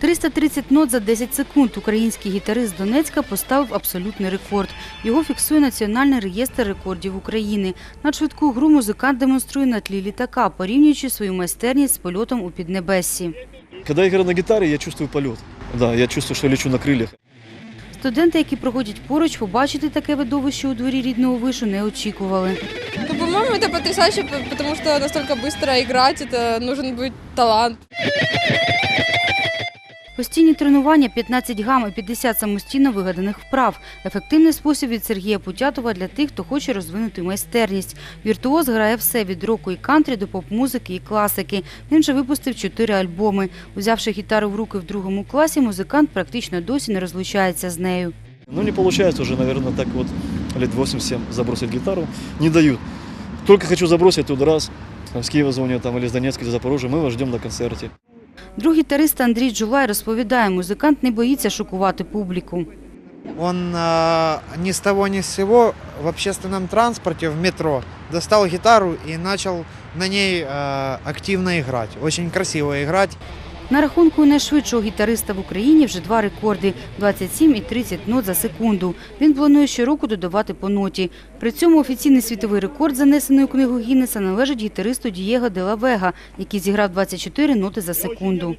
330 нот за 10 секунд український гітарист з Донецька поставив абсолютний рекорд. Його фіксує Національний реєстр рекордів України. На швидку гру музикант демонструє на тлі літака, порівнюючи свою майстерність з польотом у Піднебессі. Когда я играю на гитаре, я чувствую полет. Да, я чувствую, что я лечу на крыльях. Студенти, які проходять поруч, побачити таке видовище у дворі рідного вишу не очікували. Ну, по-моему, это потрясающе, п- потому что настолько быстро играть, это нужен быть талант. Постійні тренування, 15 гам і 50 самостійно вигаданих вправ. Ефективний спосіб від Сергія Путятова для тих, хто хоче розвинути майстерність. Віртуоз грає все від року і кантрі до поп-музики і класики. Він вже випустив чотири альбоми. Узявши гітару в руки в другому класі, музикант практично досі не розлучається з нею. Ну, не получается уже, наверное, так вот лет 8-7 забросить гитару. Не дают. Только хочу забросить тут раз. Там, с Киева звонят, там, или с Донецка, или Запорожья. Вас ждем на концерте. Другий гітарист Андрій Джулай розповідає, музикант не боїться шокувати публіку. Э, ни с того ни с сего в общественном транспорте, в метро, достал гитару и начал на ней э, активно играть. Очень красиво играть. На рахунку найшвидшого гітариста в Україні вже два рекорди – 27 і 30 нот за секунду. Він планує щороку додавати по ноті. При цьому офіційний світовий рекорд, занесений у книгу Гіннеса, належить гітаристу Дієго Делавега, який зіграв 24 ноти за секунду.